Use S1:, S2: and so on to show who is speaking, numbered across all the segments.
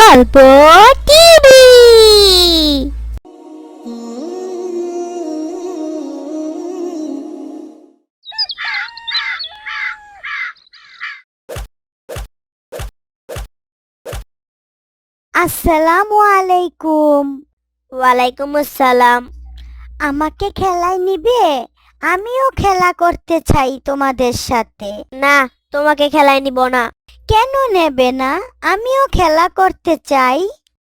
S1: গল্প টিভি। আসসালামু আলাইকুম। ওয়ালাইকুম আসসালাম। আমাকে খেলায় নিবে? আমিও খেলা করতে চাই তোমাদের সাথে। না তোমাকে খেলায় নিব না। কেন নেবে না? আমিও খেলা করতে চাই।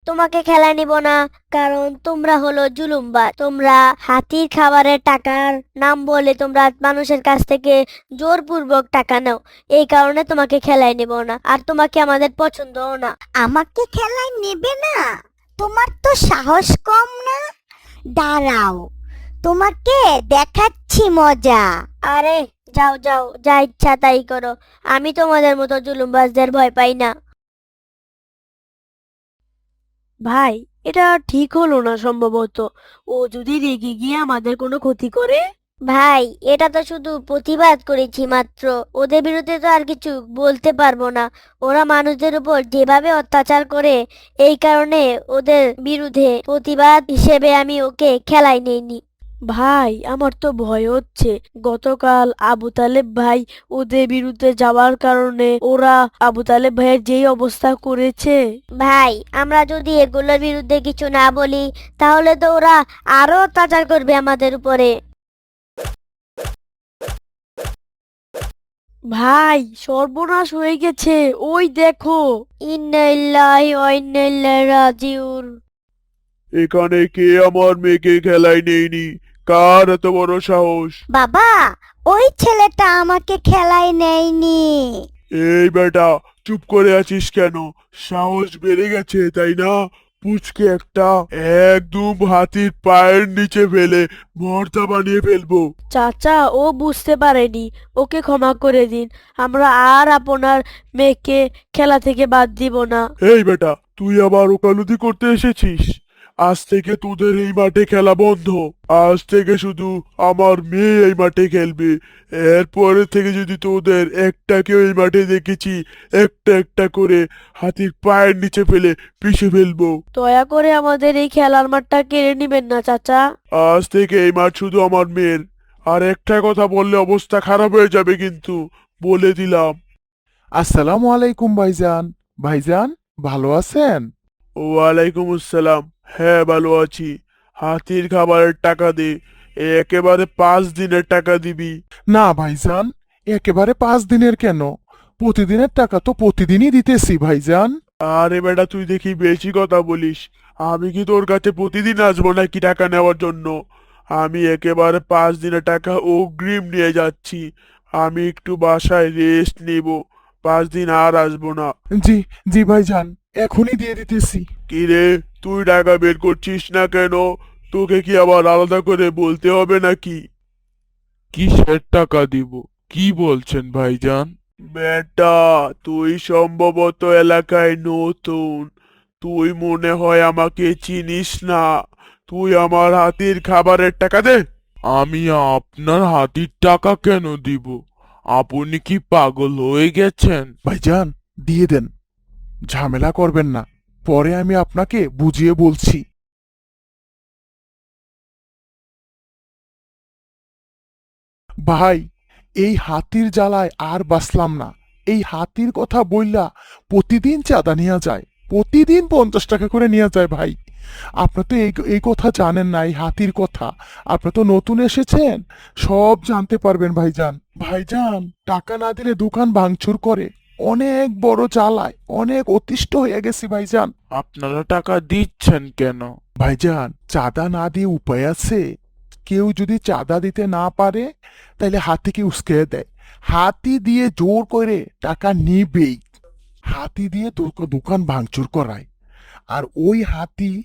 S1: তোমাকে খেলা নিব না কারণ তোমরা হলো জুলুমবাজ তোমরা হাতির খাবারের টাকার নাম বলে তোমরা মানুষের কাছ থেকে জোরপূর্বক টাকা নাও। এই কারণে তোমাকে খেলায় নিব না আর তোমাকে আমাদের পছন্দও না। আমাকে খেলায় নেবে না? তোমার তো সাহস কম না? দাঁড়াও তোমাকে দেখাচ্ছি মজা। আরে যাও যাও যা ইচ্ছা তাই করো। আমি তোমাদের মতো জুলুমবাজদের ভয় পাই না।
S2: ভাই এটা ঠিক হলো না সম্ভবত। ও যদি রেগে গিয়ে আমাদের কোনো ক্ষতি করে?
S1: ভাই এটা তো শুধু প্রতিবাদ করেছি মাত্র। ওদের বিরুদ্ধে তো আর কিছু বলতে পারব না। ওরা মানুষদের উপর যেভাবে অত্যাচার করে এই কারণে ওদের বিরুদ্ধে প্রতিবাদ হিসেবে আমি ওকে খেলায় নেইনি।
S2: ভাই আমার তো ভয় হচ্ছে। গতকাল আবু তালেব ভাই ওদের বিরুদ্ধে যাওয়ার কারণে ওরা আবু তালেব ভাইয়ের যেই অবস্থা করেছে।
S1: ভাই আমরা যদি এগুলোর বিরুদ্ধে কিছু না বলি তাহলে তো ওরা আরও অত্যাচার করবে আমাদের উপরে।
S2: ভাই সর্বনাশ হয়ে গেছে। ওই দেখো।
S1: ইন্নাইল্লাহি ওয়া ইন্না ইলাইহি রাজিউন।
S3: এখানে কে আমার মেয়েকে খেলায় নেয়নি? কার এত বড় সাহস?
S1: বাবা ওই ছেলেটা আমাকে খেলায় নেয়নি।
S3: এই বেটা চুপ করে আছিস কেন? সাহস বেড়ে গেছে তাই না? পুচকে একটা একদম হাতির পায়ের নিচে ফেলে ভর্তা বানিয়ে ফেলব।
S2: চাচা ও বুঝতে পারেনি। ওকে ক্ষমা করে দিন। আমরা আর আপনার মেয়েকে খেলা থেকে বাদ দিব না।
S3: এই বেটা তুই আবার ওকালতি করতে এসেছিস? আজ থেকে তোদের এই মাঠে খেলা বন্ধ। আজ থেকে শুধু আমার মেয়ে এই মাঠে খেলবে। এরপরে থেকে যদি তোদের একটাকেও এই মাঠে দেখেছি একটা একটা করে হাতির পায়ের নিচে ফেলে পিষে ফেলব।
S2: দয়া করে আমাদের এই খেলার মাঠটা কেড়ে নিবেন না চাচা।
S3: আজ থেকে এই মাঠ শুধু আমার মেয়ের। আর একটা কথা বললে অবস্থা খারাপ হয়ে যাবে কিন্তু বলে দিলাম।
S4: আসসালামু আলাইকুম ভাইজান। ভাইজান ভালো আছেন?
S3: ওয়ালাইকুম আসসালাম। হ্যাঁ ভালো আছি। হাতির খাবারের টাকা দে। একেবারে পাঁচ দিনের টাকা দিবি।
S4: না ভাইজান একেবারে পাঁচ দিনের কেন? প্রতিদিনের টাকা তো প্রতিদিনই দিতেছি ভাইজান।
S3: আরে বেটা তুই দেখি বেশি কথা বলিস। আমি কি তোর কাছে প্রতিদিন আসব নাকি টাকা নেওয়ার জন্য? আমি একেবারে পাঁচ দিনের টাকা অগ্রিম নিয়ে যাচ্ছি। আমি একটু বাসায় রেস্ট নিব। পাঁচ দিন আর আসব না।
S4: জি জি ভাইজান এখনই দিয়ে দিতেছি।
S3: কি রে তুই টাকা বের করছিস না কেন? তোকে কি আবার আলাদা করে বলতে হবে নাকি?
S4: কিসের টাকা দিব? কি বলছেন ভাইজান?
S3: বেটা তুই সম্ভবত এলাকায় নতুন। তুই মনে হয় আমাকে চিনিস না। তুই আমার হাতির খাবারের টাকা দে।
S4: আমি আপনার হাতির টাকা কেন দিব? আপনি কি পাগল হয়ে গেছেন? ভাইজান, দিয়ে দেন। ঝামেলা করবেন না। পরে আমি আপনাকে বুঝিয়ে বলছি। ভাই, এই হাতির জ্বালায় আর বাঁচলাম না। এই হাতির কথা বললা প্রতিদিন চাঁদা নেওয়া যায়। প্রতিদিন পঞ্চাশ টাকা করে নেওয়া যায় ভাই। আপনার তো এই এই কথা জানেন না এই হাতির কথা। আপনি তো নতুন এসেছেন। সব জানতে পারবেন ভাইজান। ভাইজান টাকা না দিলে দোকান ভাঙচুর করে। অনেক বড় চালায় অনেক অতিষ্ঠ হয়ে গেছি ভাইজান।
S5: আপনারা টাকা দিচ্ছেন কেন?
S4: ভাইজান চাঁদা না দিয়ে উপায় আছে? কেউ যদি চাঁদা দিতে না পারে তাহলে হাতিকে উস্কে দেয়। হাতি দিয়ে জোর করে টাকা নিবেই। হাতি দিয়ে দোক- দোকান ভাঙচুর করায়। আর ওই হাতি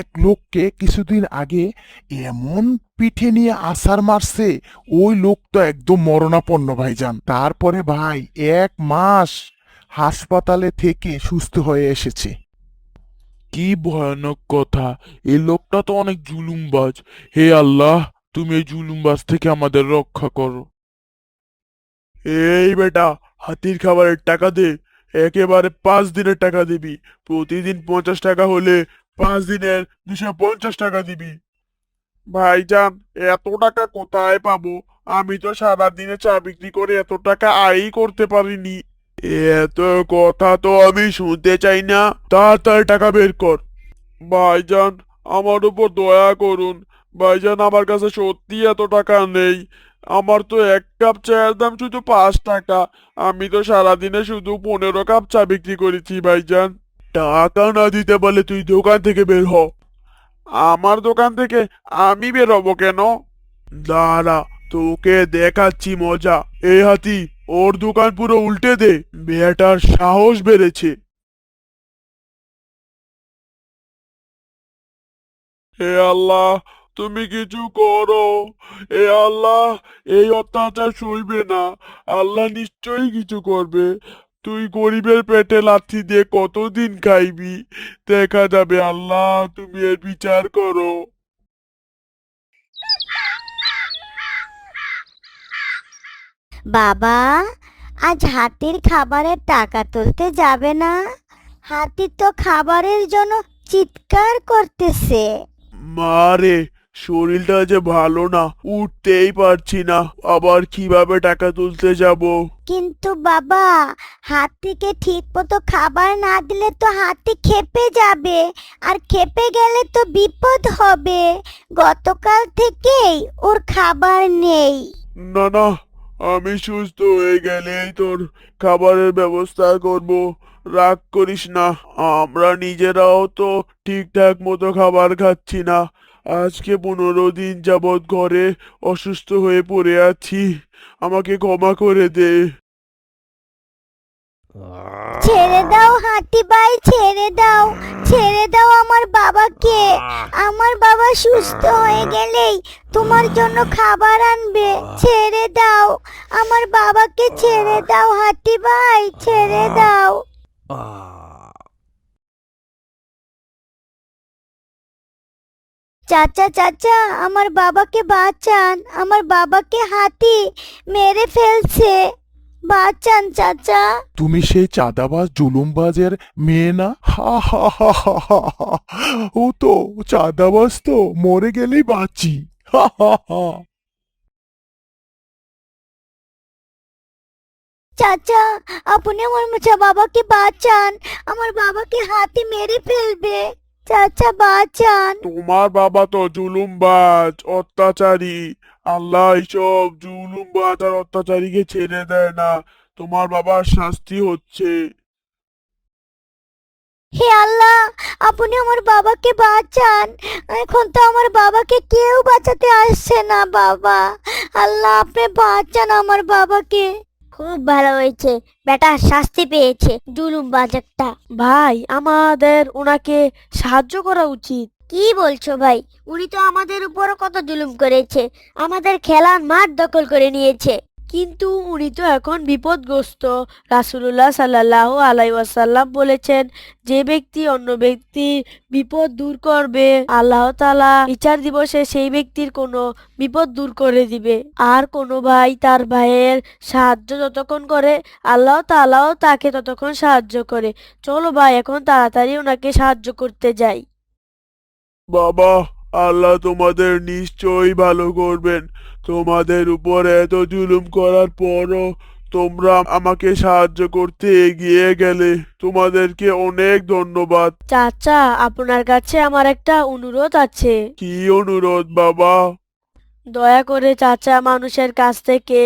S4: এক লোককে কিছুদিন আগে এমন পিঠে নিয়ে আসার মারছে ওই লোক তো একদম মরণাপন্ন ভাইজান। তারপরে ভাই এক মাস হাসপাতালে থেকে সুস্থ হয়ে এসেছে।
S5: কি ভয়ানক কথা এই লোকটা তো অনেক জুলুমবাজ। হে আল্লাহ তুমি এই জুলুমবাজ থেকে আমাদের রক্ষা করো।
S3: এই বেটা হাতির খাবারের টাকা দে একেবারে পাঁচ দিনের টাকা দিবি। প্রতিদিন পঞ্চাশ টাকা হলে পাঁচ দিনের দুশো পঞ্চাশ টাকা দিবি। ভাইজান, এত টাকা কোথায় পাবো? আমি তো সারাদিনে চা বিক্রি করে এত টাকা আয়ই করতে পারিনি। এত কথা তো আমি শুনতে চাই না। তাড়াতাড়ি টাকা বের কর। ভাইজান, আমার উপর দয়া করুন। ভাইজান, আমার কাছে সত্যি এত টাকা নেই। আমার তো এক কাপ চায়ের দাম শুধু পাঁচ টাকা। আমি তো সারাদিনে শুধু পনেরো কাপ চা বিক্রি করেছি, ভাইজান। টাকা না দিতে বলে তুই দোকান থেকে বের হ। আমার দোকান থেকে আমি বের হব কেন? দাঁড়া, তোকে দেখাচ্ছি মজা। এই হাতি, ওর দোকান পুরো উল্টে দে। মেয়েটার সাহস বেড়েছে। হে আল্লাহ, তুমি কিছু করো। এ আল্লাহ, এই অত্যাচার সইবে না। আল্লাহ নিশ্চয়ই কিছু করবে। তুই গরিবের পেটে লাথি দিয়ে কতদিন খাইবি? দেখা যাবে আল্লাহ তুমি এর বিচার করো।
S1: বাবা আজ হাতির খাবারের টাকা তুলতে যাবে না। হাতি তো খাবারের জন্য চিৎকার করতেছে।
S3: মারে শরীরটা যে ভালো না উঠতেই পারছি না। আবার কীভাবে টাকা তুলতে যাব?
S1: কিন্তু বাবা হাতিকে ঠিক মতো খাবার না দিলে তো হাতি খেপে যাবে। আর খেপে গেলে তো বিপদ হবে। গতকাল থেকেই ওর খাবার নেই।
S3: না না আমি সুস্থ হয়ে গেলেই তোর খাবারের ব্যবস্থা করব। রাগ করিস না আমরা নিজেরাও তো ঠিকঠাক মতো খাবার খাচ্ছি না। আজকে পনেরো দিন যাবৎ ঘরে অসুস্থ হয়ে পড়ে আছি। আমাকে ক্ষমা করে দে।
S1: ছেড়ে দাও হাতি ভাই ছেড়ে দাও। ছেড়ে দাও আমার বাবাকে। আমার বাবা সুস্থ হয়ে গেলেই তোমার জন্য খাবার আনবে। ছেড়ে দাও। আমার বাবাকে ছেড়ে দাও হাতি ভাই ছেড়ে দাও। চাচা চাচা আমার বাবাকে বাঁচান। আমার বাবাকে হাতি মেরে ফেলছে। বাঁচান চাচা।
S4: তুমি সেই চাঁদাবাজ জুলুমবাজের মেয়ে না? হা হা হা হা হা হা। ও তো চাঁদাবাজ তো মরে গেলেই বাঁচি। হা হা হা।
S1: চাচা আপনি আমার মুছা বাবাকে বাঁচান। আমার বাবাকে হাতি মেরে ফেলবে। চাচা বাঁচান।
S3: তোমার বাবা তো জুলুমবাজ অত্যাচারী। আল্লাহ এইসব জুলুমবাজ আর অত্যাচারীকে ছেড়ে দেয় না। তোমার বাবার শাস্তি হচ্ছে।
S1: হে আল্লাহ আপনি আমার বাবাকে বাঁচান। এখন তো আমার বাবাকে কেউ বাঁচাতে আসছে না বাবা। আল্লাহ আপনি বাঁচান আমার বাবাকে। খুব ভালো হয়েছে। বেটা শাস্তি পেয়েছে। জুলুম বাজারটা।
S2: ভাই আমাদের ওনাকে সাহায্য করা উচিত।
S1: কি বলছো ভাই? উনি তো আমাদের উপর কত জুলুম করেছে। আমাদের খেলার মাঠ দখল করে নিয়েছে।
S2: কিন্তু উনি তো এখন বিপদগ্রস্ত। রাসুলুল্লাহ সাল্লাহ ওয়াসাল্লাম বলেছেন, যে ব্যক্তি অন্য ব্যক্তির বিপদ দূর করবে, আল্লাহ তালা বিচার দিবসে সেই ব্যক্তির কোনো বিপদ দূর করে দিবে। আর কোনো ভাই তার ভাইয়ের সাহায্য যতক্ষণ করে, আল্লাহ তালাও তাকে ততক্ষণ সাহায্য করে। চলো ভাই, এখন তাড়াতাড়ি ওনাকে সাহায্য করতে যাই।
S3: বাবা আল্লাহ তোমাদের নিশ্চয়ই ভালো করবেন। তোমাদের উপর এত জুলুম করার পরও তোমরা আমাকে সাহায্য করতে এগিয়ে গেলে। তোমাদেরকে অনেক ধন্যবাদ।
S2: চাচা আপনার কাছে আমার একটা অনুরোধ আছে।
S3: কি অনুরোধ বাবা?
S2: দয়া করে চাচা মানুষের কাছ থেকে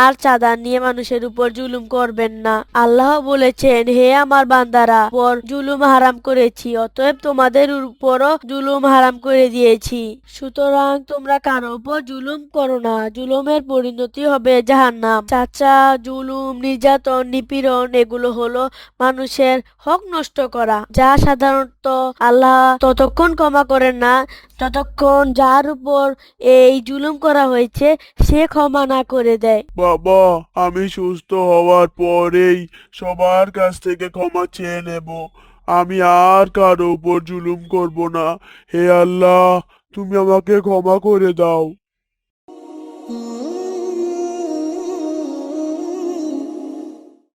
S2: আর চাঁদা নিয়ে মানুষের উপর জুলুম করবেন না। আল্লাহ বলেছেন, হে আমার বান্দারা পর জুলুম হারাম করেছি, অতএব তোমাদের উপরও জুলুম হারাম করে দিয়েছি। সুতরাং তোমরা কারও উপর জুলুম করো না, জুলুমের পরিণতি হবে জাহান্নাম। চাচা, জুলুম, নির্যাতন, নিপীড়ন, এগুলো হলো মানুষের হক নষ্ট করা, যা সাধারণত আল্লাহ ততক্ষণ ক্ষমা করেন না ততক্ষণ যার উপর এই জুলুম করা হয়েছে, সে ক্ষমা না করে দেয়।
S3: বাবা, আমি সুস্থ হওয়ার পরেই সবার কাছ থেকে ক্ষমা চেয়ে নেব। আমি আর কারও উপর জুলুম করব না। হে আল্লাহ, তুমি আমাকে ক্ষমা করে দাও।